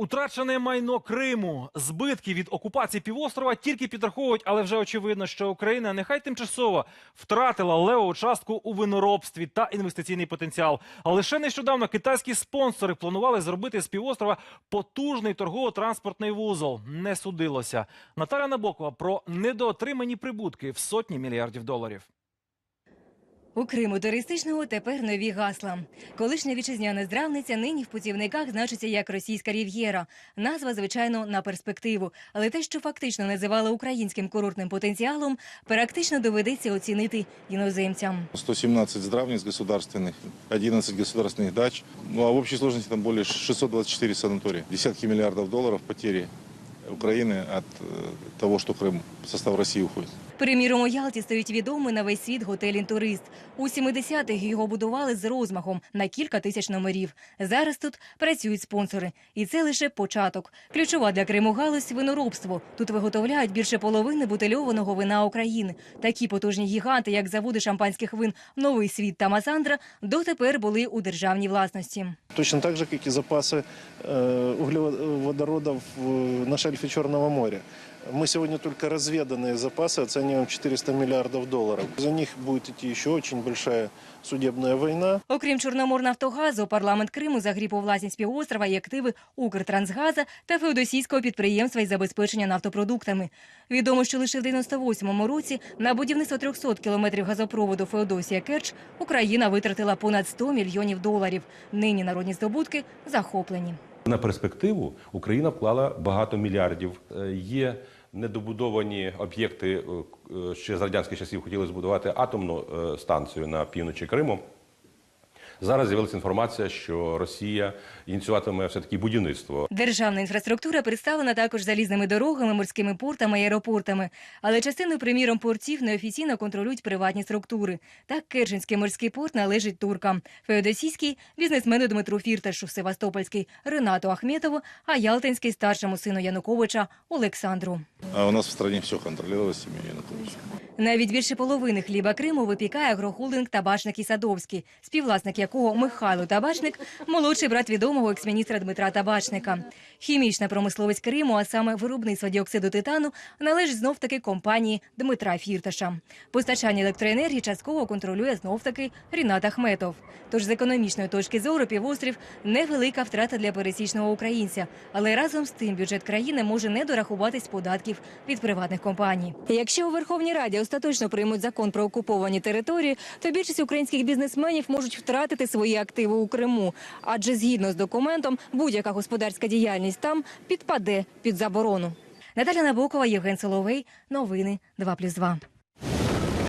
Утрачене майно Криму, збитки від окупації півострова тільки підраховують, але вже очевидно, що Україна нехай тимчасово втратила левову частку у виноробстві та інвестиційний потенціал. А лише нещодавно китайські спонсори планували зробити з півострова потужний торгово-транспортний вузол. Не судилося. Наталя Набокова про недоотримані прибутки в сотні мільярдів доларів. У Криму туристичного тепер нові гасла. Колишня вітчизняна здравниця нині в путівниках значиться як російська рів'єра. Назва, звичайно, на перспективу. Але те, що фактично називали українським курортним потенціалом, практично доведеться оцінити іноземцям. 117 здравниц государственных, 11 государственных дач. Ну а в общей сложности там более 624 санатория. Десятки миллиардов долларов потери Украины от э, того, что Крым в состав России уходит. Приміром, у Ялті стоїть відомий на весь світ готель «Інтурист». У 70-х його будували з розмахом на кілька тисяч номерів. Зараз тут працюють спонсори. І це лише початок. Ключова для Криму галузь – виноробство. Тут виготовляють більше половини бутильованого вина України. Такі потужні гіганти, як заводи шампанських вин «Новий світ» та «Масандра», дотепер були у державній власності. Точно так же, как и запасы э, углеводородов э, на шельфе Черного моря. Мы сегодня только разведанные запасы оцениваем 400 миллиардов долларов. За них будет идти еще очень большая судебная война. Окрім Чорноморнафтогазу, парламент Криму загріб у власність півострова і активи Укртрансгаза та феодосійського підприємства із забезпечення нафтопродуктами. Відомо, що лише в 98-му році на будівництво 300 кілометрів газопроводу Феодосія Керч Україна витратила понад 100 мільйонів доларів. Нині народні здобутки захоплені. На перспективу Україна вклала багато мільярдів. Е, Є недобудовані об'єкти. е, е, Ще з радянських часів хотіли збудувати атомну станцію на півночі Криму. Зараз з'явилася інформація, що Росія ініціюватиме все таки будівництво Державна інфраструктура представлена також залізними дорогами, морськими портами і аеропортами. Але частину, приміром, портів неофіційно контролюють приватні структури. Так, Керченський морський порт належить туркам. Феодосійський – бізнесмену Дмитру Фірташу, Севастопольський – Ренату Ахметову, а Ялтинський – старшому сину Януковича Олександру. А у нас в стране все контролировалось семьей Януковича. Навіть більше половини хліба Криму випікає агрохолдинг «Табачник і Садовський, співвласник якого Михайло Табачник – молодший брат відомого екс-міністра Дмитра Табачника. Хімічна промисловість Криму, а саме виробництво діоксиду титану, належить знов-таки компанії Дмитра Фірташа. Постачання електроенергії частково контролює знов-таки Рінат Ахметов. Тож з економічної точки зору півострів – невелика втрата для пересічного українця. Але разом з тим бюджет країни може не дорахуватись податків від приватних компаній. Якщо у Верховній Раді остаточно приймуть закон про окуповані території, то більшість українських бізнесменів можуть втратити свої активи у Криму. Адже згідно з документом, будь-яка господарська діяльність там підпаде під заборону. Наталя Набокова, Євген Соловей. Новини 2+,2.